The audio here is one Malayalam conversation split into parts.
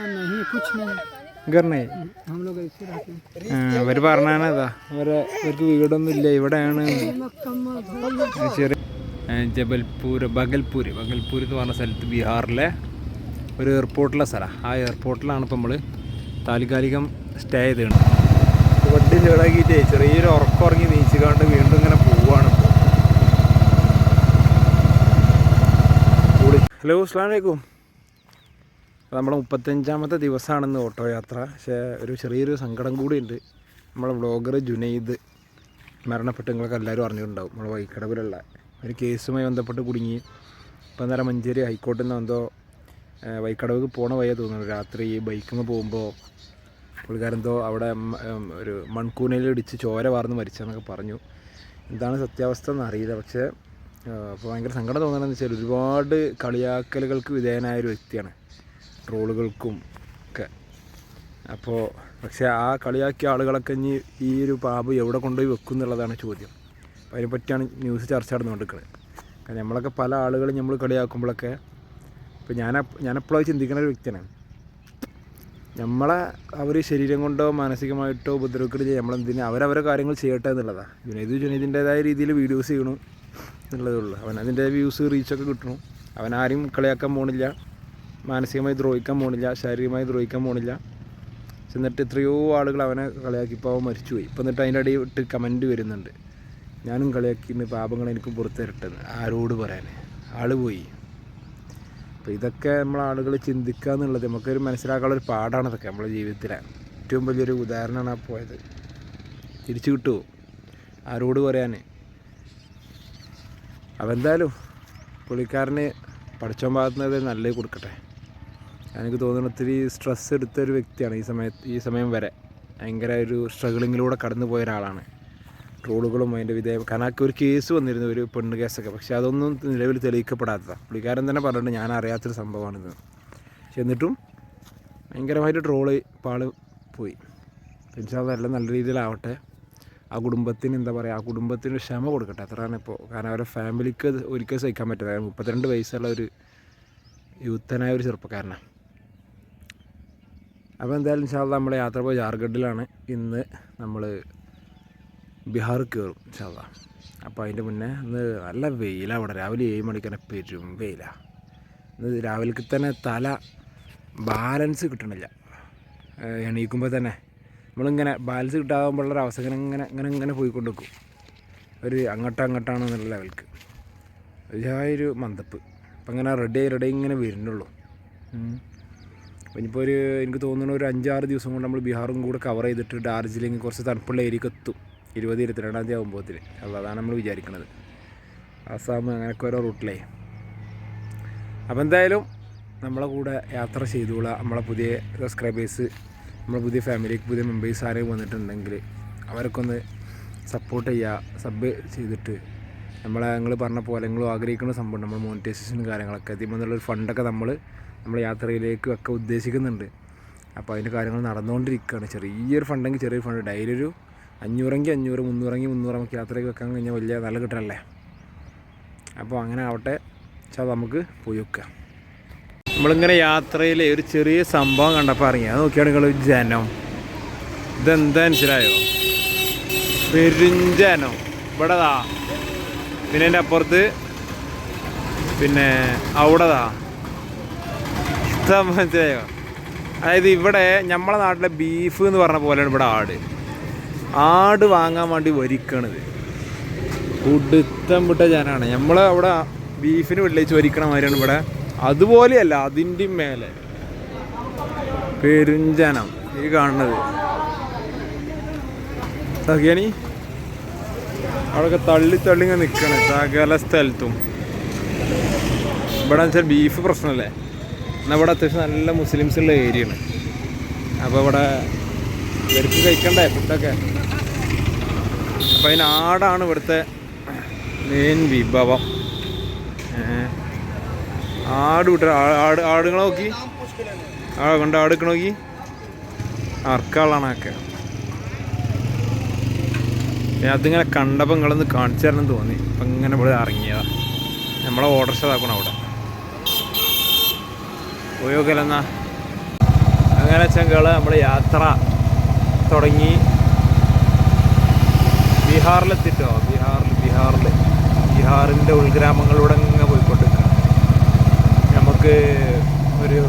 हाँ, नहीं कुछ नहीं ഗർണേ हम लोग ऐसे रहते हैं അവർ പറഞ്ഞാണതാ അവരെ ഇവർക്ക് വീടൊന്നും ഇല്ല ഇവിടെയാണ് ചെറിയ ഏ, ജബൽപൂർ ബഗൽപൂർ ബഗൽപൂർ എന്ന് പറഞ്ഞ സ്ഥലത്ത് ബീഹാറിലെ ഒരു എയർപോർട്ടിലെ സ്ഥലമാണ് ആ എയർപോർട്ടിലാണ് ഇപ്പം നമ്മൾ താൽക്കാലികം സ്റ്റേ ചെയ്തത് വണ്ടി ചൂടാക്കിയിട്ടേ ചെറിയൊരു ഉറക്കം ഉറങ്ങി നീച്ചുകൊണ്ട് വീണ്ടും ഇങ്ങനെ പോവാണ് ഹലോ അസ്ലാം വലൈക്കും നമ്മളെ മുപ്പത്തഞ്ചാമത്തെ ദിവസമാണെന്ന് ഓട്ടോ യാത്ര പക്ഷേ ഒരു ചെറിയൊരു സങ്കടം കൂടിയുണ്ട്. നമ്മളെ വ്ളോഗർ ജുനൈദ് മരണപ്പെട്ട് നിങ്ങൾക്ക് എല്ലാവരും അറിഞ്ഞിട്ടുണ്ടാവും. നമ്മൾ വൈക്കടവിലുള്ള ഒരു കേസുമായി ബന്ധപ്പെട്ട് കുടുങ്ങി. ഇപ്പം നേരം മഞ്ചേരി ഹൈക്കോർട്ടിൽ നിന്ന് എന്തോ ഏഹ്, വൈക്കടവിക്ക് പോണ വയ്യ തോന്നുന്നു. രാത്രി ബൈക്കിൽ നിന്ന് പോകുമ്പോൾ പുള്ളിക്കാരെന്തോ അവിടെ ഒരു മൺകൂനയിൽ ഇടിച്ച് ചോര വാർന്ന് മരിച്ചെന്നൊക്കെ പറഞ്ഞു. എന്താണ് സത്യാവസ്ഥ എന്ന് അറിയില്ല. പക്ഷേ അപ്പോൾ ഭയങ്കര സങ്കടം തോന്നണമെന്ന് വെച്ചാൽ ഒരുപാട് കളിയാക്കലുകൾക്ക് വിധേയനായ ഒരു വ്യക്തിയാണ്. ട്രോളുകൾക്കും ഒക്കെ. അപ്പോൾ പക്ഷേ ആ കളിയാക്കിയ ആളുകളൊക്കെ ഇനി ഈ ഒരു പാപ് എവിടെ കൊണ്ടുപോയി വെക്കും എന്നുള്ളതാണ് ചോദ്യം. അപ്പോൾ അതിനെപ്പറ്റിയാണ് ന്യൂസ് ചർച്ച നടന്നുകൊണ്ടിരിക്കുന്നത്. കാരണം നമ്മളൊക്കെ പല ആളുകളും നമ്മൾ കളിയാക്കുമ്പോഴൊക്കെ ഇപ്പോൾ ഞാൻ ഞാനെപ്പോഴും ചിന്തിക്കുന്ന ഒരു വ്യക്തിയാണ്. നമ്മളെ അവർ ശരീരം കൊണ്ടോ മാനസികമായിട്ടോ ഉപദ്രവിക്കരുത് നമ്മളെന്തിന് അവരവരെ കാര്യങ്ങൾ ചെയ്യട്ടെ എന്നുള്ളതാണ് ജുനൈദ് ജുനൈദിന്റേതായ രീതിയിൽ വീഡിയോസ് ചെയ്യണു എന്നുള്ളതേ ഉള്ളൂ. അവൻ അതിന്റെ വ്യൂസ് റീച്ചൊക്കെ കിട്ടണു. അവൻ ആരും കളിയാക്കാൻ പോണില്ല. മാനസികമായി ദ്രോഹിക്കാൻ പോണില്ല ശാരീരികമായി ദ്രോഹിക്കാൻ പോണില്ല. എന്നിട്ട് എത്രയോ ആളുകൾ അവനെ കളിയാക്കി. ഇപ്പോൾ അവൻ മരിച്ചുപോയി. ഇപ്പം എന്നിട്ട് അതിന്റെ ഇടയിൽ ഇട്ട് കമന്റ് വരുന്നുണ്ട്. ഞാനും കളിയാക്കിയിട്ട് പാപങ്ങൾ എനിക്ക് പുറത്ത് തരട്ടെന്ന് ആരോട് പറയാൻ ആൾ പോയി. അപ്പോൾ ഇതൊക്കെ നമ്മൾ ആളുകൾ ചിന്തിക്കുക എന്നുള്ളത് നമുക്കൊരു മനസ്സിലാക്കാനുള്ള ഒരു പാടാണ് ഇതൊക്കെ നമ്മുടെ ജീവിതത്തിലെ. ഏറ്റവും വലിയൊരു ഉദാഹരണമാണ് ആ പോയത്. തിരിച്ചു കിട്ടുമോ ആരോട് പറയാൻ അപ്പോൾ എന്തായാലും പുള്ളിക്കാരന് പഠിച്ചോൻ ഭാഗത്തുനിന്ന് നല്ലത് കൊടുക്കട്ടെ. എനിക്ക് തോന്നുന്നു ഒത്തിരി സ്ട്രെസ് എടുത്ത ഒരു വ്യക്തിയാണ് ഈ സമയത്ത് ഈ സമയം വരെ. ഭയങ്കര ഒരു സ്ട്രഗിളിങ്ങിലൂടെ കടന്നു പോയ ഒരാളാണ്. ട്രോളുകളും അതിന്റെ വിധേയ കാരണം ഒരു കേസ് വന്നിരുന്നു ഒരു പെണ്ണ് കേസൊക്കെ പക്ഷേ അതൊന്നും നിലവിൽ തെളിയിക്കപ്പെടാത്തതാണ് പുള്ളിക്കാരൻ തന്നെ പറഞ്ഞിട്ട് ഞാൻ അറിയാത്തൊരു സംഭവമാണിത്. പക്ഷെ എന്നിട്ടും ഭയങ്കരമായിട്ട് ട്രോൾ പാൾ പോയി. ഇൻഷാല്ല എല്ലാം നല്ല രീതിയിലാവട്ടെ. ആ കുടുംബത്തിന് എന്താ പറയുക ആ കുടുംബത്തിന് ക്ഷമ കൊടുക്കട്ടെ. അത്രയാണ് ഇപ്പോൾ കാരണം അവരുടെ ഫാമിലിക്ക് ഒരിക്കൽ സഹിക്കാൻ പറ്റില്ല മുപ്പത്തിരണ്ട് വയസ്സുള്ള ഒരു യൂത്തനായ ഒരു ചെറുപ്പക്കാരനാണ് അപ്പോൾ എന്തായാലും ഇൻഷാല്ല നമ്മുടെ യാത്ര പോയി ജാർഖണ്ഡിലാണ്. ഇന്ന് നമ്മൾ ബീഹാർ കയറും ഇൻഷാല്ല അപ്പോൾ അതിന്റെ മുന്നേ ഇന്ന് നല്ല വെയിലാണ് അവിടെ. രാവിലെ ഏഴ് മണിക്ക് തന്നെ പെരും വെയിലാണ് ഇന്ന് രാവിലേക്ക് തന്നെ തല ബാലൻസ് കിട്ടണില്ല. എണീക്കുമ്പോൾ തന്നെ നമ്മളിങ്ങനെ ബാലൻസ് കിട്ടാകുമ്പോഴുള്ള അവസ്ഥ ഇങ്ങനെ ഇങ്ങനെ ഇങ്ങനെ ഇങ്ങനെ പോയിക്കൊണ്ട് നിൽക്കും ഒരു അങ്ങോട്ടും അങ്ങോട്ടാണെന്നുള്ള ലെവൽക്ക്. ഒരു മന്ദപ്പ്. അപ്പം ഇങ്ങനെ റെഡി ആയി റെഡി ഇങ്ങനെ വരുന്നുള്ളൂ. ഇനിയിപ്പോൾ ഒരു എനിക്ക് തോന്നുന്നു ഒരു അഞ്ചാറ് ദിവസം കൊണ്ട് നമ്മൾ ബീഹാറും കൂടെ കവർ ചെയ്തിട്ട് ഡാർജിലിംഗ് കുറച്ച് തണുപ്പുള്ള ഏരിയക്ക് എത്തും. ഇരുപത് ഇരുപത്തിരണ്ടാം തീയതി ആകുമ്പോഴത്തിൽ അതാണ് നമ്മൾ വിചാരിക്കുന്നത് ആസാം അങ്ങനെയൊക്കെ ഓരോ റൂട്ടിലേ അപ്പോൾ എന്തായാലും നമ്മളെ കൂടെ യാത്ര ചെയ്തോളാം. നമ്മളെ പുതിയ സബ്സ്ക്രൈബേഴ്സ് നമ്മളെ പുതിയ ഫാമിലിക്ക് പുതിയ മെമ്പേഴ്സ് ആരെങ്കിലും വന്നിട്ടുണ്ടെങ്കിൽ അവരൊക്കെ ഒന്ന് സപ്പോർട്ട് ചെയ്യുക സബ് ചെയ്തിട്ട് നമ്മളെ ഞങ്ങൾ പറഞ്ഞ പോലെ നിങ്ങൾ ആഗ്രഹിക്കുന്ന സംഭവം നമ്മൾ മോണിറ്റൈസേഷനും കാര്യങ്ങളൊക്കെ. അതിൽ നിന്നുള്ളൊരു ഫണ്ടൊക്കെ നമ്മൾ നമ്മൾ യാത്രയിലേക്കും ഒക്കെ ഉദ്ദേശിക്കുന്നുണ്ട്. അപ്പോൾ അതിന്റെ കാര്യങ്ങൾ നടന്നുകൊണ്ടിരിക്കുകയാണ്. ചെറിയൊരു ഫണ്ടെങ്കിൽ ചെറിയൊരു ഫണ്ട് ഡെയിലി ഒരു അഞ്ഞൂറെങ്കിൽ അഞ്ഞൂറ് മുന്നൂറെങ്കിൽ മുന്നൂറ് യാത്രയ്ക്ക് വെക്കാൻ കഴിഞ്ഞാൽ വലിയ നല്ല കിട്ടണല്ലേ അപ്പോൾ അങ്ങനെ ആവട്ടെ. വെച്ചാൽ നമുക്ക് പോയി വെക്കാം നമ്മളിങ്ങനെ യാത്രയിൽ ഒരു ചെറിയ സംഭവം കണ്ടപ്പോൾ ഇറങ്ങി. അത് നോക്കിയാണ് നിങ്ങൾ ജനം. ഇതെന്താ മനസ്സിലായോ? പെരുഞ്ചനം ഇവിടെതാ പിന്നെ എന്റെ അപ്പുറത്ത് പിന്നെ അവിടെതാ മനസ്സിലായോ? അതായത് ഇവിടെ നമ്മളെ നാട്ടിലെ ബീഫ് എന്ന് പറഞ്ഞ പോലെയാണ് ഇവിടെ ആട്. ആട് വാങ്ങാൻ വേണ്ടി വരിക്കണത്. കുടുത്തം വിട്ട ജനാണ്. നമ്മൾ അവിടെ ബീഫിന് വെള്ളിച്ച് വരിക്കണ മാതിരിയാണ് ഇവിടെ. അതുപോലെയല്ല അതിന്റെ മേലെ. പെരുഞ്ചനം ഈ കാണുന്നത്. സഹിയണി അവിടെയൊക്കെ തള്ളി തള്ളി ഇങ്ങനെ നിൽക്കണേ സകല സ്ഥലത്തും. ഇവിടെ വെച്ചാൽ ബീഫ് പ്രശ്നമല്ലേ എന്നാൽ ഇവിടെ അത്യാവശ്യം നല്ല മുസ്ലിംസ് ഉള്ള ഏരിയ ആണ്. അപ്പോൾ ഇവിടെ ഇവർക്ക് കഴിക്കണ്ടേ ഫുഡൊക്കെ അപ്പം അതിന് ആടാണ് ഇവിടുത്തെ മെയിൻ വിഭവം. ആട് വിട്ട ആട് ആടുകളെ നോക്കി. ആ കണ്ട ആടുക്ക നോക്കി. അർക്കാളാണ് ഒക്കെ അതിങ്ങനെ കണ്ടപ്പോൾ നിങ്ങളൊന്ന് കാണിച്ചു തരണം തോന്നി. അപ്പം ഇങ്ങനെ ഇവിടെ ഇറങ്ങിയതാണ് നമ്മളെ ഓർഡർ ഇതാക്കണം അവിടെ പോയോക്കലെന്നാ അങ്ങനെ ചെങ്കൾ നമ്മൾ യാത്ര തുടങ്ങി. ബീഹാറിലെത്തിട്ടോ? ബീഹാറിൽ ബീഹാറിൽ ബീഹാറിന്റെ ഉൾഗ്രാമങ്ങളിലൂടെ ഇങ്ങനെ പോയിക്കൊണ്ടിരിക്കുക നമുക്ക് ഒരു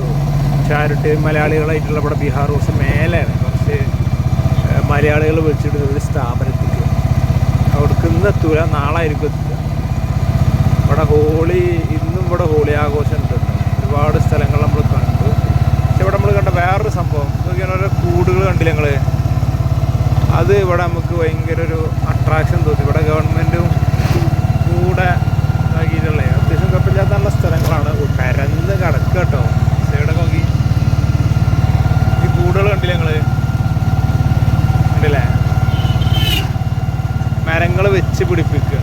ചാരിറ്റി മലയാളികളായിട്ടുള്ള ഇവിടെ ബീഹാർ കുറച്ച് മേലെയാണ്. കുറച്ച് മലയാളികൾ വിളിച്ചിട്ട് ഒരു സ്ഥാപനത്തിക്ക് അവിടേക്ക് ഇന്ന് എത്തൂല. നാളെ ആയിരിക്കും എത്തുക. ഇവിടെ ഹോളി ഇന്നും ഇവിടെ ഹോളി ആഘോഷം ഉണ്ട്. ഒരുപാട് സ്ഥലങ്ങൾ നമ്മൾ കണ്ടു പക്ഷെ ഇവിടെ നമ്മൾ കണ്ട വേറൊരു സംഭവം. ഓരോ കൂടുകൾ കണ്ടില്ല ഞങ്ങൾ അത് ഇവിടെ നമുക്ക് ഭയങ്കര ഒരു അട്രാക്ഷൻ തോന്നി. ഇവിടെ ഗവൺമെന്റും കൂടെ ഇതാക്കിയിട്ടുള്ള. അത്യാവശ്യം കുഴപ്പമില്ലാത്ത നല്ല സ്ഥലങ്ങളാണ്. പരന്ന് കിടക്കുക കേട്ടോ. സൈഡൊക്കെ നോക്കി. ഈ കൂടുകൾ കണ്ടില്ല ഞങ്ങൾ കണ്ടില്ലേ? മരങ്ങൾ വെച്ച് പിടിപ്പിക്കുക.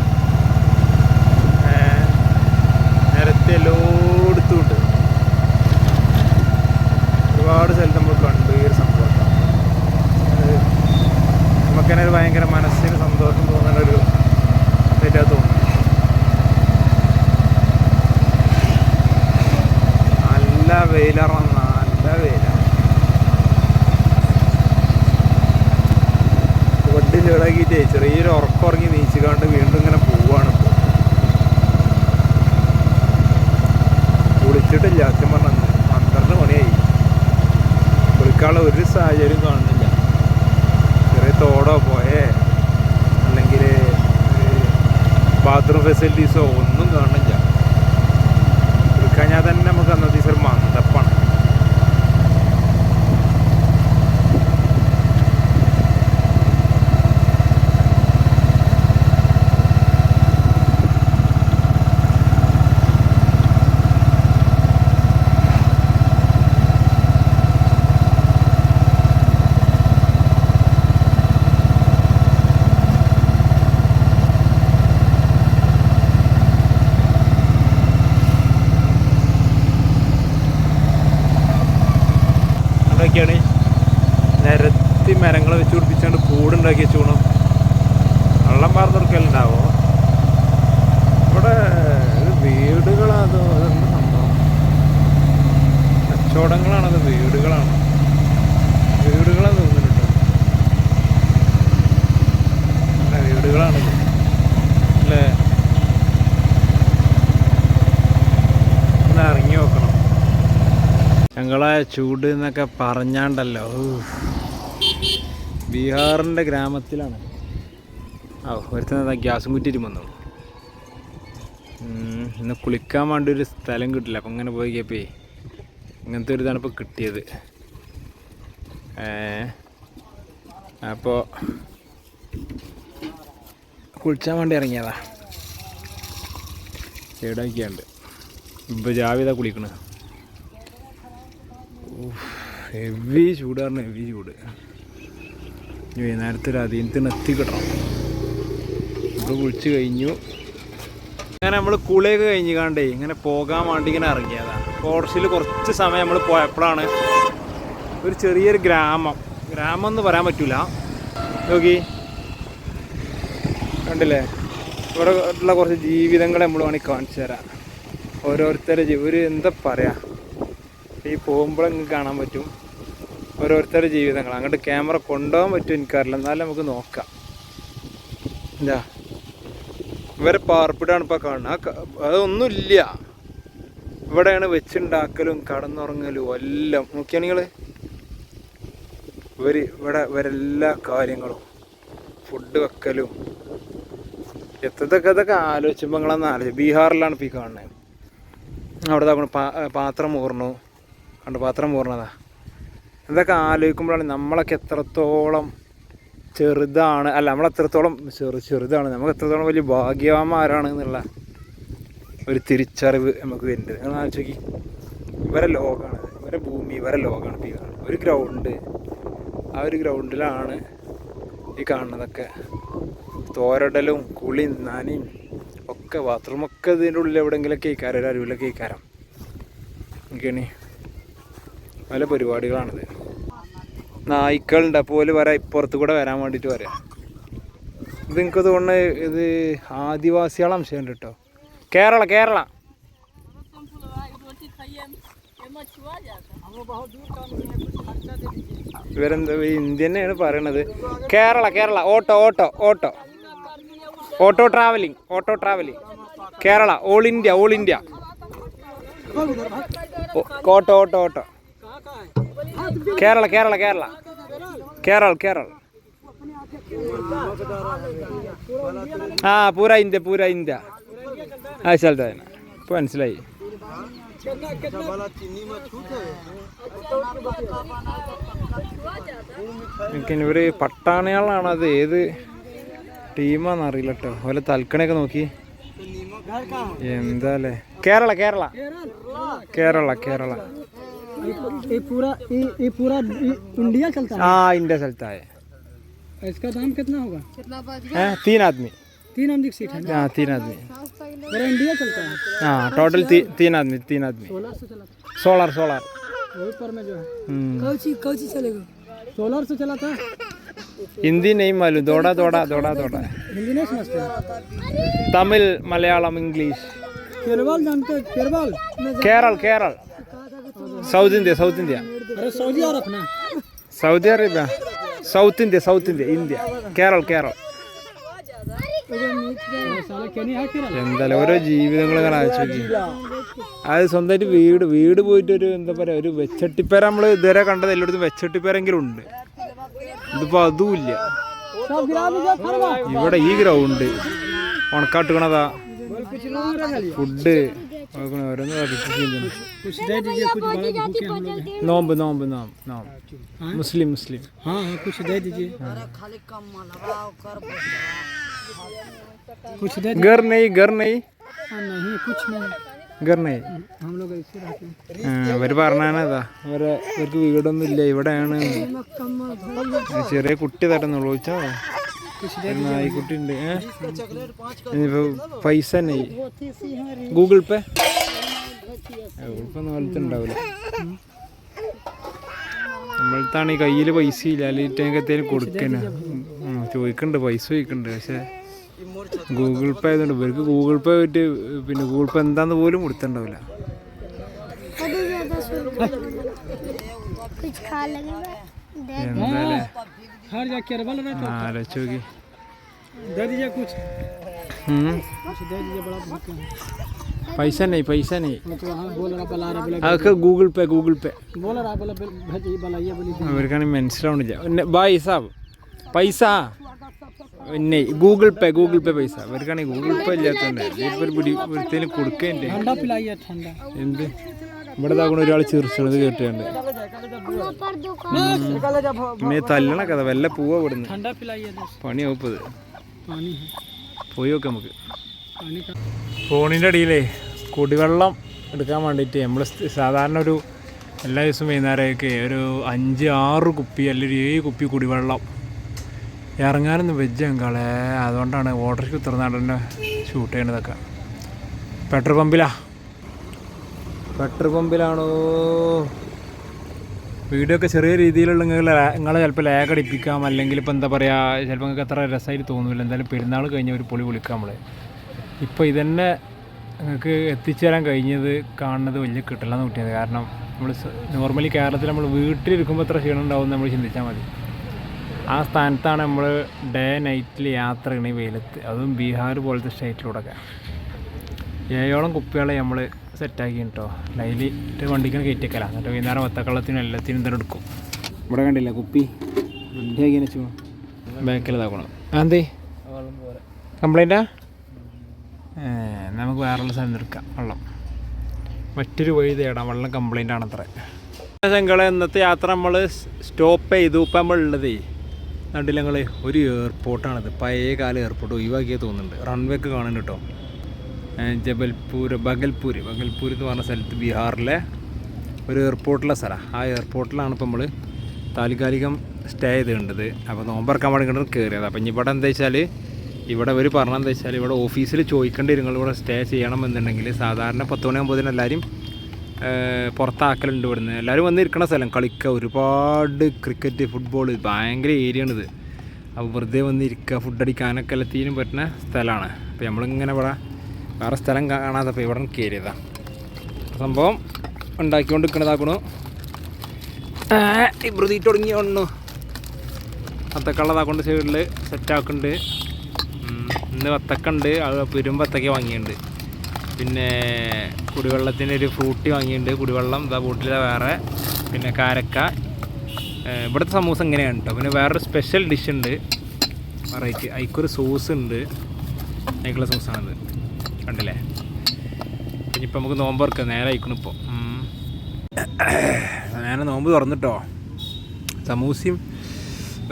നിരത്തി എല്ലായിടത്തും ഉണ്ട് ഒരുപാട് സ്ഥലത്ത് നമ്മൾ കണ്ടു ഈ ഒരു സംഭവം നമുക്കങ്ങനെ ഒരു ഭയങ്കര മനസ്സിന് സന്തോഷം തോന്നുന്ന ഒരു ഇതായിട്ടാ തോന്നുന്നു നല്ല വെയിലറന്ന നല്ല വെയിലാണ് വണ്ടി ഇളകിയിട്ടേ ചെറിയൊരു ഉറക്കം ഉറങ്ങി നീച്ചുകാണ്ട് വീണ്ടും ഇങ്ങനെ ഇപ്പോൾ കുളിച്ചിട്ടില്ല അച്ഛൻ മണിയായി കുളിക്കാനുള്ള ഒരു സാഹചര്യം കാണുന്നില്ല. ചെറിയ തോടോ പോയേ അല്ലെങ്കിൽ ബാത്റൂം ഫെസിലിറ്റീസോ ഒന്നും കാണുന്നില്ല. കഴിഞ്ഞാൽ തന്നെ നമുക്ക് അന്നത്തെ ദിവസം ഒരു മന്ദപ്പാണ് അതൊക്കെയാണ് നിരത്തി മരങ്ങൾ വെച്ച് പിടിപ്പിച്ചാണ്ട് കൂടുണ്ടാക്കി വെച്ചോണം വെള്ളം പാർന്നെടുക്കലുണ്ടാവോ ഇവിടെ ഇത് വീടുകളാതോ അതെന്ത് സംഭവം കച്ചവടങ്ങളാണത് വീടുകളാണ് വീടുകളാന്ന് തോന്നുന്നുണ്ട് അല്ല വീടുകളാണിത് അല്ലേ ഒന്ന് ഇറങ്ങി നോക്കണം ഞങ്ങളെ ചൂട് എന്നൊക്കെ പറഞ്ഞാണ്ടല്ലോ. ബീഹാറിന്റെ ഗ്രാമത്തിലാണ്. ഓ ഒരുത്തന്നെ ഗ്യാസും കുറ്റിയിട്ട് വന്നു. ഇന്ന് കുളിക്കാൻ വേണ്ടി ഒരു സ്ഥലം കിട്ടില്ല. അപ്പം ഇങ്ങനെ പോയി കേപ്പേ. ഇങ്ങനത്തെ ഒരു ഇതാണ് ഇപ്പോൾ കിട്ടിയത്. അപ്പോൾ കുളിച്ചാൻ വേണ്ടി ഇറങ്ങിയതാ. ചേടാക്കിയാണ്ട് ഇപ്പോൾ ജാവിത കുളിക്കണേ. ഹെവി ചൂടാണ് ഹെവി ചൂട്. വൈകുന്നേരത്തെ ഒരു അധീനത്തിന് എത്തിക്കിട്ടണം നമ്മൾ കുളിച്ച് കഴിഞ്ഞു. അങ്ങനെ നമ്മൾ കുളിയൊക്കെ കഴിഞ്ഞ് കണ്ടേ ഇങ്ങനെ പോകാൻ വേണ്ടി ഇങ്ങനെ ഇറങ്ങിയതാണ് ഫോറസ്റ്റിൽ കുറച്ച് സമയം നമ്മൾ പോയപ്പോഴാണ് ഒരു ചെറിയൊരു ഗ്രാമം. ഗ്രാമം എന്ന് പറയാൻ പറ്റൂല. നോക്കി. കണ്ടില്ലേ? ഇവിടെ ഉള്ള കുറച്ച് ജീവിതങ്ങളെ നമ്മൾ വേണമെങ്കിൽ കാണിച്ചു തരാം. ഓരോരുത്തരുടെ ജീവി എന്താ പറയുക ഈ പോകുമ്പോൾ നിങ്ങൾക്ക് കാണാൻ പറ്റും ഓരോരുത്തരുടെ ജീവിതങ്ങൾ. അങ്ങോട്ട് ക്യാമറ കൊണ്ടുപോകാൻ പറ്റും എനിക്കറിയില്ല. എന്നാലും നമുക്ക് നോക്കാം. എന്താ ഇവരെ പാർപ്പിടാണ് ഇപ്പോൾ കാണുന്നത്. അതൊന്നുമില്ല. ഇവിടെയാണ് വെച്ചുണ്ടാക്കലും കടന്നുറങ്ങലും എല്ലാം. നോക്കിയാ നിങ്ങൾ ഇവർ ഇവിടെ ഇവരെല്ലാ കാര്യങ്ങളും. ഫുഡ് വെക്കലും. എത്തതൊക്കെ ഇതൊക്കെ ആലോചിക്കുമ്പോൾ നിങ്ങളൊന്ന് ആലോചിച്ചു ബീഹാറിലാണ് ഇപ്പോൾ ഈ കാണുന്നത്. അവിടെ പാത്രം മൂർന്നു കണ്ട് പാത്രം പൂർണതാ. ഇതൊക്കെ ആലോചിക്കുമ്പോഴാണ് നമ്മളൊക്കെ എത്രത്തോളം ചെറുതാണ് അല്ല നമ്മളെത്രത്തോളം ചെറു ചെറുതാണ് നമുക്ക് എത്രത്തോളം വലിയ ഭാഗ്യവാന്മാരാണ് എന്നുള്ള ഒരു തിരിച്ചറിവ് നമുക്ക് വരുന്നുണ്ട്. നിങ്ങൾ ആലോചിക്കി. ഇവരെ ലോകമാണ് ഇവരെ ഭൂമി ഇവരെ ലോകമാണ് ഈ ഒരു ഗ്രൗണ്ട് ആ ഒരു ഗ്രൗണ്ടിലാണ് ഈ കാണുന്നതൊക്കെ. തോരടലും കുളി നനയും ഒക്കെ ബാത്റൂമൊക്കെ ഇതിന്റെ ഉള്ളിൽ എവിടെയെങ്കിലൊക്കെ ഇക്കാരം ഒരു അരുവിലൊക്കെ ഇക്കാരം ഓക്കെയാണ് പല പരിപാടികളാണിത്. നായ്ക്കളുണ്ട്. അപ്പോൾ ഓൽ വരാം ഇപ്പുറത്ത് കൂടെ വരാൻ വേണ്ടിയിട്ട് വരാം. ഇത് നിങ്ങൾക്ക് തോന്നുന്നത് ഇത് ആദിവാസികളെ അംശമുണ്ട് കേട്ടോ കേരള കേരള. ഇവരെന്താ ഇന്ത്യ തന്നെയാണ് പറയണത്. Kerala Kerala. Auto auto auto. Auto travelling auto travelling. Kerala all India all India. Auto auto auto. Kerala Kerala Kerala. Kerala Kerala ആ പൂര ഇന്ത്യ പൂര ഇന്ത്യ. ആ സ്ഥലത്ത് തന്നെ ഇപ്പൊ മനസ്സിലായി. എനിക്ക് ഇവർ പട്ടാണികളാണ് അത് ഏത് ടീമാന്ന് അറിയില്ല കേട്ടോ ഓലെ തൽക്കണയൊക്കെ നോക്കി. എന്താല്ലേ? കേരള കേരള. കേരള കേരള. ये पूरा ये पूरा इंडिया चलता है? हाँ इंडिया चलता है। इसका दाम कितना होगा? कितना तीन आदमी। तीन आदमी सीट है हाँ तीन आदमी। इंडिया चलता है? हाँ टोटल ती, तीन आदमी तीन आदमी। सोलर सोलर ऊपर में जो है। हम्म। कौची चलेगा? सोलर से चलाता है हिंदी नहीं मालूम दौड़ा दौड़ा दौड़ा दौड़ा। हिंदी नहीं समझते तमिल मलयालम इंग्लिश। केरल जानते Kerala Kerala Kerala. South India south India Saudi Arabia south India south India India. Kerala Kerala എന്തായാലും ഓരോ ജീവിതങ്ങൾ കാണിച്ചു അത് സ്വന്തമായിട്ട് വീട് വീട് പോയിട്ട് ഒരു എന്താ പറയുക ഒരു വെച്ചട്ടിപ്പേര നമ്മൾ ഇതുവരെ കണ്ടത് എല്ലായിടത്തും വെച്ചട്ടിപ്പേരെങ്കിലും ഉണ്ട്. ഇതിപ്പോൾ അതുമില്ല ഇവിടെ ഈ ഗ്രൗണ്ട് ഉണക്കാട്ടുകണതാ. ഫുഡ് ഓരോന്ന് പഠിപ്പിക്കുന്നു कुछ दे दीजिए कुछ बड़ा भूखे हम लोग हैं। നോമ്പ് നോമ്പ് നോമ്പ് നോമ്പ് മുസ്ലിം മുസ്ലിം हाँ हाँ कुछ दे दीजिए कुछ दे दीजिए ഗർ നെയ് ഗർ നെയ് हाँ, नहीं कुछ नहीं ഗർ നെയ് हम लोग ऐसे रहते हैं ആ, അവര് പറഞ്ഞാണതാ അവരെ അവർക്ക് വീടൊന്നും ഇല്ല ഇവിടെയാണ് ചെറിയ കുട്ടി തരുന്നുള്ളൂ ചോദിച്ചോ ഒരു നായിക്കുട്ടി ഉണ്ട് ഇനിയിപ്പോ പൈസ തന്നെ. ഗൂഗിൾ പേ ഗൂഗിൾ പേ നാളത്തെ ഉണ്ടാവില്ല നമ്മളത്താണ് ഈ കയ്യിൽ പൈസ ഇല്ല അല്ലെങ്കിൽ എത്തേലും കൊടുക്കന ചോദിക്കണ്ട് പൈസ ചോദിക്കണ്ട് പക്ഷേ ഗൂഗിൾ പേ ആയതുകൊണ്ട് ഇവർക്ക് ഗൂഗിൾ പേ പറ്റി പിന്നെ ഗൂഗിൾ പേ എന്താന്ന് പോലും കൊടുത്തിണ്ടാവില്ല എന്താ हर जगह केरल रहते ആലോചിച്ച് നോക്കി हैं। दे दीजिए कुछ ഉം. कुछ दे दीजिए बड़ा भूखे हैं പൈസ നെയ് പൈസ നെയ് वो तो हाँ बोल रहा बला रहा बोले അതൊക്കെ ഗൂഗിൾ പേ ഗൂഗിൾ പേ बोल रहा बोले भेजिए बलाइए बोली അവർക്കാണെങ്കിൽ മനസ്സിലാവണില്ല പിന്നെ ബായ് സാബ് പൈസ നെയ് ഗൂഗിൾ പേ ഗൂഗിൾ പേ പൈസ അവർക്കാണെങ്കിൽ ഗൂഗിൾ പേ ഇല്ലാത്തതുകൊണ്ട് ഇപ്പൊ ഒരു പിടി ഒരുത്തേലും കൊടുക്കേണ്ടേ ठंडा पिलाइए ठंडा എന്ത് ഇവിടെ താക്കണ ഒരാൾ ചിറിച്ചണത് കേട്ടുണ്ട് തല്ലണ കഥ വല്ല പൂവ ഇവിടുന്ന്. പണി. ഒപ്പത് പോയി നോക്കാം നമുക്ക്. ഫോണിന്റെ അടിയിലേ കുടിവെള്ളം എടുക്കാൻ വേണ്ടിയിട്ട് നമ്മൾ സാധാരണ ഒരു എല്ലാ ദിവസവും വൈകുന്നേരമൊക്കെ ഒരു അഞ്ച് ആറ് കുപ്പി അല്ലെങ്കിൽ ഏഴ് കുപ്പി കുടിവെള്ളം ഇറങ്ങാനൊന്നും വെജ് ഞങ്ങളെ അതുകൊണ്ടാണ് ഓട്ടോറിക്ഷ ഉത്തരനാടന്റെ ഷൂട്ട് ചെയ്യണതൊക്കെ. പെട്രോൾ പമ്പിലാണ് പെട്രോൾ പമ്പിലാണോ വീഡിയോ ഒക്കെ ചെറിയ രീതിയിലുള്ള നിങ്ങൾ നിങ്ങളെ ചിലപ്പോൾ ലാഗ് അടിപ്പിക്കാം അല്ലെങ്കിൽ ഇപ്പോൾ എന്താ പറയുക ചിലപ്പോൾ നിങ്ങൾക്ക് അത്ര രസമായിട്ട് തോന്നില്ല എന്തായാലും പെരുന്നാൾ കഴിഞ്ഞ ഒരു പൊളി വിളിക്കാം നമ്മൾ ഇപ്പോൾ ഇതന്നെ നിങ്ങൾക്ക് എത്തിച്ചേരാൻ കഴിഞ്ഞത് കാണുന്നത് വലിയ കിട്ടില്ലെന്ന് കിട്ടിയത് കാരണം നമ്മൾ നോർമലി കേരളത്തിൽ നമ്മൾ വീട്ടിലിരിക്കുമ്പോൾ എത്ര ക്ഷീണം ഉണ്ടാവും നമ്മൾ ചിന്തിച്ചാൽ മതി. ആ സ്ഥാനത്താണ് നമ്മൾ ഡേ നൈറ്റിൽ യാത്ര ചെയ്യണേ വെയിലത്ത്. അതും ബീഹാർ പോലത്തെ സ്റ്റേറ്റിലൂടെയൊക്കെ ഏഴോളം കുപ്പികളെ നമ്മൾ സെറ്റാക്കി കേട്ടോ ഡെയിലി വണ്ടിക്കാണ് കയറ്റിക്കല എന്നിട്ട് വൈകുന്നേരം ഒത്തക്കള്ളത്തിനും എല്ലാത്തിനും തന്നെ എടുക്കും. ഇവിടെ കണ്ടില്ല കുപ്പി? വണ്ടിയാക്കി ബാക്കിൽ ഇതാക്കണം എന്തേ കംപ്ലൈന്റാ? നമുക്ക് വേറെയുള്ള സ്ഥലം എടുക്കാം വെള്ളം. മറ്റൊരു വഴി തേടാം. വെള്ളം കംപ്ലൈന്റ് ആണത്രേ ശങ്കളെ ഇന്നത്തെ യാത്ര നമ്മൾ സ്റ്റോപ്പ് ചെയ്തു. ഇപ്പം നമ്മൾ ഉള്ളതേ നാട്ടിൽ ഞങ്ങൾ ഒരു എയർപോർട്ടാണിത്. പഴയ കാല എയർപോർട്ട് ഒഴിവാക്കിയേ തോന്നുന്നുണ്ട്. റൺവേക്ക് ഒക്കെ കാണുന്നുണ്ട് കേട്ടോ. ജബൽപൂർ ബഗൽപൂർ ബഗൽപൂർ എന്ന് പറഞ്ഞ സ്ഥലത്ത് ബീഹാറിലെ ഒരു എയർപോർട്ടിലെ സ്ഥലമാണ് ആ എയർപോർട്ടിലാണ് ഇപ്പോൾ നമ്മൾ താൽക്കാലികം സ്റ്റേ ചെയ്തിട്ടുണ്ടത് അപ്പോൾ നോമ്പറക്കാൻ വേണ്ടി ഇങ്ങോട്ട് കയറിയത് അപ്പം ഇനി ഇവിടെ എന്താ വെച്ചാൽ ഇവിടെ ഇവർ പറഞ്ഞതെന്താ വെച്ചാൽ ഇവിടെ ഓഫീസിൽ ചോദിക്കേണ്ടി നിങ്ങൾ ഇവിടെ സ്റ്റേ ചെയ്യണം എന്നുണ്ടെങ്കിൽ സാധാരണ പത്ത് മണിയാകുമ്പോൾ എല്ലാവരും പുറത്താക്കലുണ്ട് ഇവിടുന്ന്. എല്ലാവരും വന്നിരിക്കണ സ്ഥലം കളിക്കുക ഒരുപാട് ക്രിക്കറ്റ് ഫുട്ബോൾ ഭയങ്കര ഏരിയ ആണിത്. അപ്പോൾ വെറുതെ വന്നിരിക്കുക ഫുഡ് അടിക്കാനൊക്കെ എല്ലാത്തിനും പറ്റുന്ന സ്ഥലമാണ്. അപ്പോൾ നമ്മളിങ്ങനെ ഇവിടെ വേറെ സ്ഥലം കാണാതെ അപ്പോൾ ഇവിടെ കയറിയതാണ് സംഭവം ഉണ്ടാക്കിക്കൊണ്ട് നിൽക്കണതാക്കണു ഇബ്രതീറ്റ് തുടങ്ങി ഒണ്ണു വത്തക്കുള്ളതാക്കൊണ്ട് സൈഡിൽ സെറ്റാക്കുന്നുണ്ട് ഇന്ന് വത്തക്ക ഉണ്ട്. അത് പെരും വത്തക്ക വാങ്ങിയിട്ടുണ്ട്. പിന്നെ കുടിവെള്ളത്തിന്റെ ഒരു ഫ്രൂട്ടി വാങ്ങിയിട്ടുണ്ട്. കുടിവെള്ളം ഇതാ ബോട്ടിലെ വേറെ. പിന്നെ കാരക്ക. ഇവിടുത്തെ സമൂസ ഇങ്ങനെയാണ് കേട്ടോ പിന്നെ വേറൊരു സ്പെഷ്യൽ ഡിഷ് ഉണ്ട്. വെറൈറ്റി അതിക്കൊരു സോസ് ഉണ്ട്. അതിക്കുള്ള സോസാണിത് കണ്ടില്ലേ ഇനിയിപ്പോൾ നമുക്ക് നോമ്പ് തുറക്കാം നേരെ അയക്കണം ഇപ്പോൾ ഞാൻ നോമ്പ് തുറന്നിട്ടോ? സമൂസയും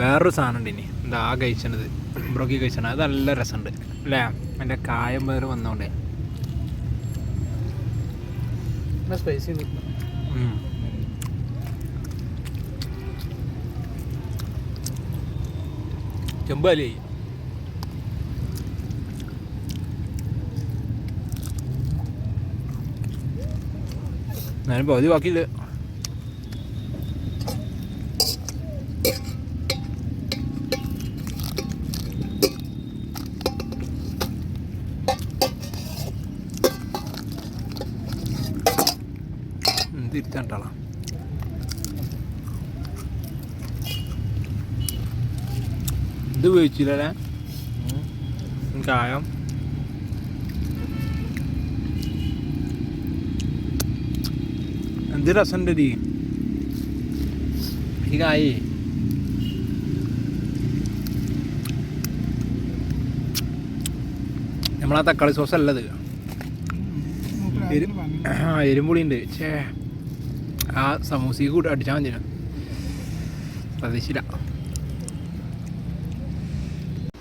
വേറൊരു സാധനമുണ്ട് ഇനി എന്താ ആ കഴിച്ചണത്. ബ്രോക്കി കഴിച്ചണത്. അത് നല്ല രസമുണ്ട്. അല്ലേ? എന്റെ കായം വേറെ വന്നോണ്ടേ. സ്പൈസി. ചെമ്പാലേ ഞാൻ പകുതി ബാക്കിയില്ല. തിരിച്ചാണ്ടാളാം ഇത് ഉപയോഗിച്ചില്ലേ കായം. എന്ത് രസമുണ്ട് ഡി ഈ കായേ നമ്മളാ തക്കാളി സോസ് അല്ലത് ആ എരുമ്പുളിയുണ്ട്. ചേ ആ സമൂസക്ക് കൂട്ടി അടിച്ചാൽ മതി പ്രതീക്ഷിച്ചില്ല.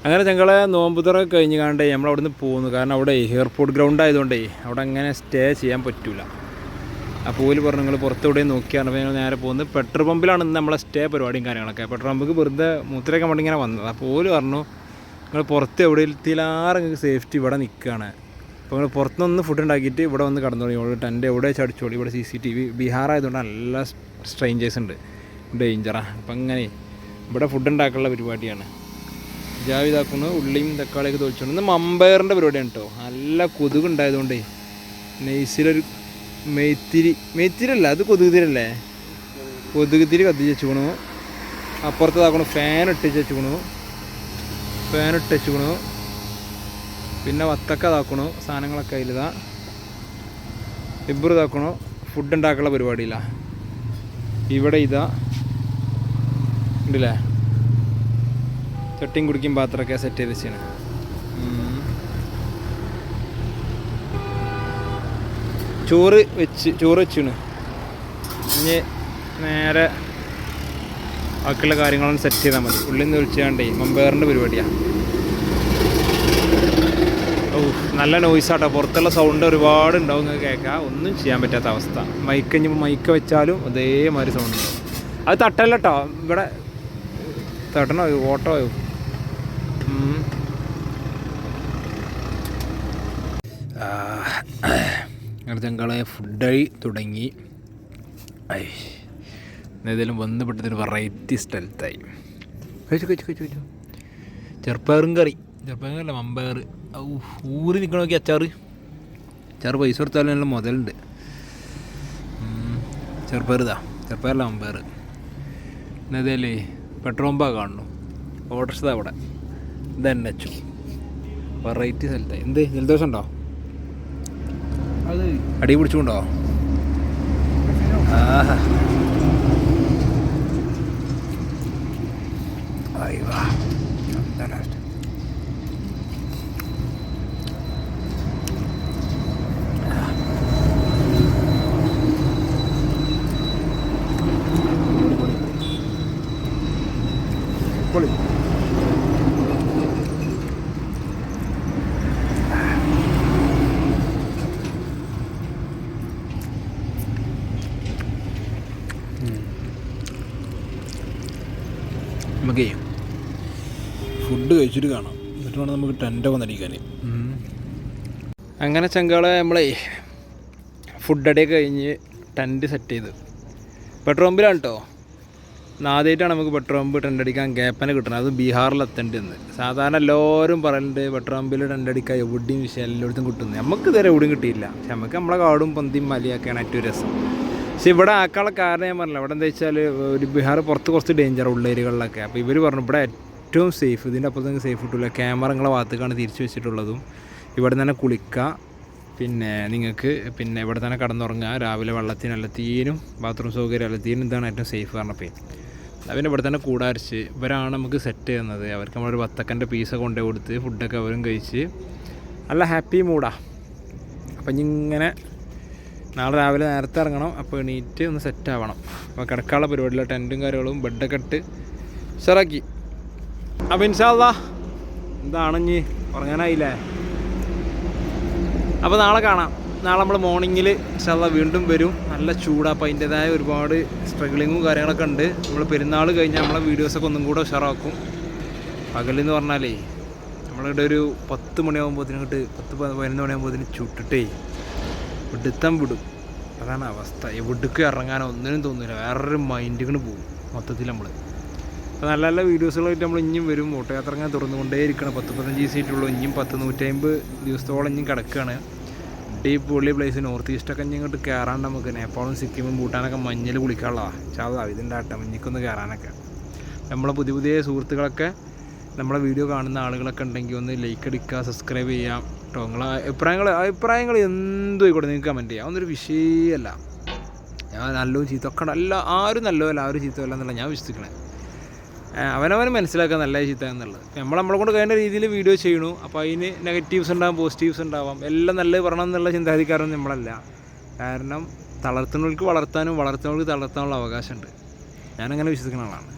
അങ്ങനെ ഞങ്ങളെ നോമ്പുതറ കഴിഞ്ഞ് കാണ്ടേ നമ്മൾ അവിടെ നിന്ന് പോകുന്നു കാരണം അവിടെ എയർപോർട്ട് ഗ്രൗണ്ട് ആയതുകൊണ്ടേ അവിടെ അങ്ങനെ സ്റ്റേ ചെയ്യാൻ പറ്റില്ല അപ്പോൾ ഓൽ പറഞ്ഞു നിങ്ങൾ പുറത്തെവിടെ നോക്കിയാണ്. അപ്പോൾ ഞങ്ങൾ നേരെ പോകുന്നത് പെട്രോൾ പമ്പിലാണ് ഇന്ന് നമ്മളെ സ്റ്റേ പരിപാടിയും കാര്യങ്ങളൊക്കെ. പെട്രോൾ പമ്പിക്ക് വെറുതെ മൂത്രയൊക്കെ വേണ്ടി ഇങ്ങനെ വന്നത്. അപ്പോൾ ഓൽ പറഞ്ഞു നിങ്ങൾ പുറത്ത് എവിടെ എത്തിയില്ലാറെ നിങ്ങൾക്ക് സേഫ്റ്റി ഇവിടെ നിൽക്കുകയാണ് അപ്പോൾ നിങ്ങൾ പുറത്തുനിന്ന് ഫുഡ് ഉണ്ടാക്കിയിട്ട് ഇവിടെ വന്ന് കടന്നു തുടങ്ങി. ഇവിടെ ടെന്റ് എവിടെ ചടിച്ചോളി. ഇവിടെ C C T V Bihar ആയതുകൊണ്ട് നല്ല സ്ട്രെയിഞ്ചേഴ്സ് ഉണ്ട്. ഡേഞ്ചറാണ് അപ്പം അങ്ങനെ ഇവിടെ ഫുഡ് ഉണ്ടാക്കാനുള്ള പരിപാടിയാണ്. ജാവിതാക്കുന്നു ഉള്ളിയും തക്കാളിയൊക്കെ തോൽച്ചുകൊണ്ട് ഇന്ന് മമ്പയറിന്റെ പരിപാടിയാണ് കേട്ടോ നല്ല കൊതുക് ഉണ്ടായതുകൊണ്ടേ നെയ്സിലൊരു മെയ്ത്തിരി മെയ്ത്തിരല്ല അത് കൊതുക് തിരല്ലേ കൊതുക് തിരി കത്തിച്ച് വെച്ചുക്കണു. അപ്പുറത്ത് ഇതാക്കണു ഫാൻ ഇട്ടിച്ച് വെച്ചുക്കണു. ഫാൻ ഇട്ട് വെച്ചുക്കണു. പിന്നെ വത്തക്ക ഇതാക്കണു സാധനങ്ങളൊക്കെ അതിലിതാ. ഇബ്രു ഇതാക്കണു ഫുഡ് ഉണ്ടാക്കാനുള്ള പരിപാടിയില്ല ഇവിടെ ഇതാ. ഉണ്ടല്ലേ ചട്ടിയും കുടിക്കും പാത്രമൊക്കെ സെറ്റ് ചെയ്ത് വെച്ചാണ് ചോറ് വെച്ച് ചോറ് വെച്ചിന് ഇനി നേരെ ബാക്കിയുള്ള കാര്യങ്ങളൊന്ന് സെറ്റ് ചെയ്താൽ മതി. ഉള്ളിൽ നിന്ന് വിളിച്ചാണ്ടേ മമ്പേറിന്റെ പരിപാടിയാണ് ഓ നല്ല നോയ്സാട്ടോ പുറത്തുള്ള സൗണ്ട് ഒരുപാട് ഉണ്ടാവും നിങ്ങൾക്ക് കേൾക്കാം. ഒന്നും ചെയ്യാൻ പറ്റാത്ത അവസ്ഥ. മൈക്ക് കഴിഞ്ഞപ്പോൾ മൈക്ക് വെച്ചാലും അതേമാതിരി സൗണ്ട് ഉണ്ടാവും. അത് തട്ടല്ല ഇവിടെ തട്ടണോ? ഓട്ടോയോ ഉം. ആ, അങ്ങനെ ഞങ്ങളെ ഫുഡായി തുടങ്ങി. ഏതെങ്കിലും ബന്ധപ്പെട്ടതൊരു വെറൈറ്റി സ്ഥലത്തായി കഴിച്ചു ചെറുപ്പയറും കറി. ചെറുപ്പയറും കറിയല്ല മമ്പയർ ഔ ഊറി നിൽക്കണ നോക്കി അച്ചാറ്. അച്ചാറ് പൈസ കൊടുത്താലും നല്ല മുതലുണ്ട്. ചെറുപ്പയർ ഇതാ. ചെറുപ്പയറല്ല മമ്പയർ എന്നതല്ലേ പെട്രോൾ പമ്പാ കാണുന്നു. ഓട്ടർസ് ഇതാ അവിടെ ഇതന്നെ അച്ചു. വെറൈറ്റി സ്ഥലത്തായി എന്ത്? ജലദോഷം ഉണ്ടോ അടി പിടിച്ചുകൊണ്ടോ ആഹാ ആയി വാ എന്താ ലാസ്റ്റ് പൊളി നമുക്കേ ഫുഡ് കഴിച്ചിട്ട് കാണാം എന്നിട്ട് വേണം നമുക്ക് ടെന്റ് വന്നിരിക്കാൻ അങ്ങനെ ചങ്കാളെ നമ്മളെ ഫുഡ് അടിയൊക്കെ കഴിഞ്ഞ് ടെന്റ് സെറ്റ് ചെയ്ത്. പെട്രോൾ പമ്പിലാണ് കേട്ടോ ആദ്യമായിട്ടാണ് നമുക്ക് പെട്രോൾ പമ്പ് ടെന്റ് അടിക്കാൻ ഗ്യാപ്പനെ കിട്ടുന്നത് അത് ബീഹാറിൽ എത്തേണ്ടതെന്ന് സാധാരണ എല്ലാവരും പറയുന്നുണ്ട് പെട്രോൾ പമ്പിൽ ടെന്റ് അടിക്കാൻ എവിടെയും വിഷയം എല്ലായിടത്തും കിട്ടുന്നത് നമുക്ക് ഇതുവരെ എവിടെയും കിട്ടിയില്ല. പക്ഷെ നമുക്ക് നമ്മളെ കാടും പന്തിയും മലയൊക്കെയാണ് ഏറ്റവും രസം. പക്ഷെ ഇവിടെ ആക്കാനുള്ള കാരണം ഞാൻ പറഞ്ഞില്ല. ഇവിടെ എന്താ വെച്ചാൽ ഒരു ബീഹാർ പുറത്ത് കുറച്ച് ഡേഞ്ചർ ഉള്ള ഏരിയകളിലൊക്കെ. അപ്പോൾ ഇവർ പറഞ്ഞു ഇവിടെ ഏറ്റവും സേഫ് ഇതിന്റെ അപ്പുറത്തേക്ക് സേഫ് കിട്ടില്ല ക്യാമറ നിങ്ങളെ ഭാഗത്തേക്കാണ് തിരിച്ചു വെച്ചിട്ടുള്ളതും. ഇവിടെ തന്നെ കുളിക്കുക. പിന്നെ നിങ്ങൾക്ക് പിന്നെ ഇവിടെ തന്നെ കടന്നുറങ്ങുക. രാവിലെ വെള്ളത്തിന് അല്ലത്തീനും ബാത്റൂം സൗകര്യം അല്ലത്തീനും ഇതാണ് ഏറ്റവും സേഫ് പറഞ്ഞപ്പോൾ. പിന്നെ ഇവിടെ തന്നെ കൂടാരിച്ച്. ഇവരാണ് നമുക്ക് സെറ്റ് ചെയ്യുന്നത്. അവർക്ക് നമ്മളൊരു വത്തക്കന്റെ പീസ് കൊണ്ടു കൊടുത്ത് ഫുഡൊക്കെ അവരും കഴിച്ച് നല്ല ഹാപ്പി മൂടാ അപ്പം ഇങ്ങനെ നാളെ രാവിലെ നേരത്തെ ഇറങ്ങണം. അപ്പോൾ എണീറ്റ് ഒന്ന് സെറ്റ് ആവണം. അപ്പോൾ കിടക്കാനുള്ള പരിപാടിയില്ല ടെന്റും കാര്യങ്ങളും ബെഡൊക്കെ ഇട്ട് ഷെറാക്കി അപ്പം ഇൻഷാല്ല എന്താണ് ഇനി ഉറങ്ങാനായില്ലേ? അപ്പോൾ നാളെ കാണാം. നാളെ നമ്മൾ മോർണിംഗിൽ ഇൻഷാല്ലാ വീണ്ടും വരും. നല്ല ചൂടാണ് അപ്പോൾ അതിന്റെതായ ഒരുപാട് സ്ട്രഗ്ലിങ്ങും കാര്യങ്ങളൊക്കെ ഉണ്ട്. നമ്മൾ പെരുന്നാൾ കഴിഞ്ഞാൽ നമ്മളെ വീഡിയോസൊക്കെ ഒന്നും കൂടെ ഉഷാറാക്കും. പകലെന്ന് പറഞ്ഞാലേ നമ്മളിവിടെ ഒരു പത്ത് മണിയാകുമ്പോഴത്തേനും ഇങ്ങോട്ട് പത്ത് പതിനൊന്ന് മണിയാകുമ്പോഴത്തേനും ചുട്ടിട്ടേ വിടുത്തം വിടും. അതാണ് അവസ്ഥ. എവിടേക്കും ഇറങ്ങാനോ ഒന്നിനും തോന്നില്ല വേറൊരു മൈൻഡിങ്ങനെ പോകും. മൊത്തത്തിൽ നമ്മൾ അപ്പോൾ നല്ല നല്ല വീഡിയോസുകളായിട്ട് നമ്മൾ ഇനിയും വരും. ഓട്ടോയാത്ര ഇങ്ങനെ തുറന്നുകൊണ്ടേ ഇരിക്കണം പത്ത് പതിനഞ്ച് ദിവസമായിട്ടുള്ളൂ. ഇനിയും പത്ത് നൂറ്റമ്പത് ദിവസത്തോളം ഇനിയും കിടക്കുകയാണ് അടിപൊളി പ്ലേസ് നോർത്ത് ഈസ്റ്റൊക്കെ ഇങ്ങോട്ട് കയറാണ്ട് നമുക്ക് നേപ്പാളും സിക്കിമും ഭൂട്ടാനൊക്കെ മഞ്ഞൾ കുളിക്കാനുള്ളതാണ് ചാതാ ഇതിന്റെ ആട്ടം മഞ്ഞിക്കൊന്ന് കയറാനൊക്കെ നമ്മളെ പുതിയ പുതിയ സുഹൃത്തുക്കളൊക്കെ നമ്മളെ വീഡിയോ കാണുന്ന ആളുകളൊക്കെ ഉണ്ടെങ്കിൽ ഒന്ന് ലൈക്ക് അടിക്കുക സബ്സ്ക്രൈബ് ചെയ്യാം കേട്ടോ നിങ്ങളെ അഭിപ്രായങ്ങൾ അഭിപ്രായങ്ങൾ എന്തു ആയിക്കോട്ടെ നിങ്ങൾക്ക് കമന്റ് ചെയ്യാം. അതൊന്നൊരു വിഷയമല്ല ഞാൻ നല്ലതും ചീത്തൊക്കെ. അല്ല ആരും നല്ലതല്ല ആരും ചീത്തമല്ല എന്നുള്ള ഞാൻ വിശ്വസിക്കണേ. അവനവന് മനസ്സിലാക്കുക നല്ല ചീത്ത എന്നുള്ളത്. നമ്മൾ നമ്മളെ കൊണ്ട് കഴിയുന്ന രീതിയിൽ വീഡിയോ ചെയ്യണു അപ്പോൾ അതിന് നെഗറ്റീവ്സ് ഉണ്ടാവും പോസിറ്റീവ്സ് ഉണ്ടാവാം. എല്ലാം നല്ലത് പറയണം എന്നുള്ള ചിന്താധികാരം നമ്മളല്ല. കാരണം തളർത്തുന്നവർക്ക് വളർത്താനും വളർത്തുന്നവർക്ക് തളർത്താനുള്ള അവകാശമുണ്ട്. ഞാനങ്ങനെ വിശ്വസിക്കുന്ന ആളാണ്.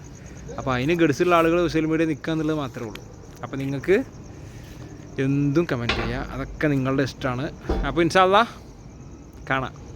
അപ്പോൾ അതിന് ഗഡ്സുള്ള ആളുകൾ സോഷ്യൽ മീഡിയ നിൽക്കുക എന്നുള്ളത് മാത്രമേ ഉള്ളൂ. അപ്പോൾ നിങ്ങൾക്ക് എന്തും കമന്റ് ചെയ്യുക അതൊക്കെ നിങ്ങളുടെ ഇഷ്ടമാണ്. അപ്പോൾ ഇൻഷാല്ല കാണാം.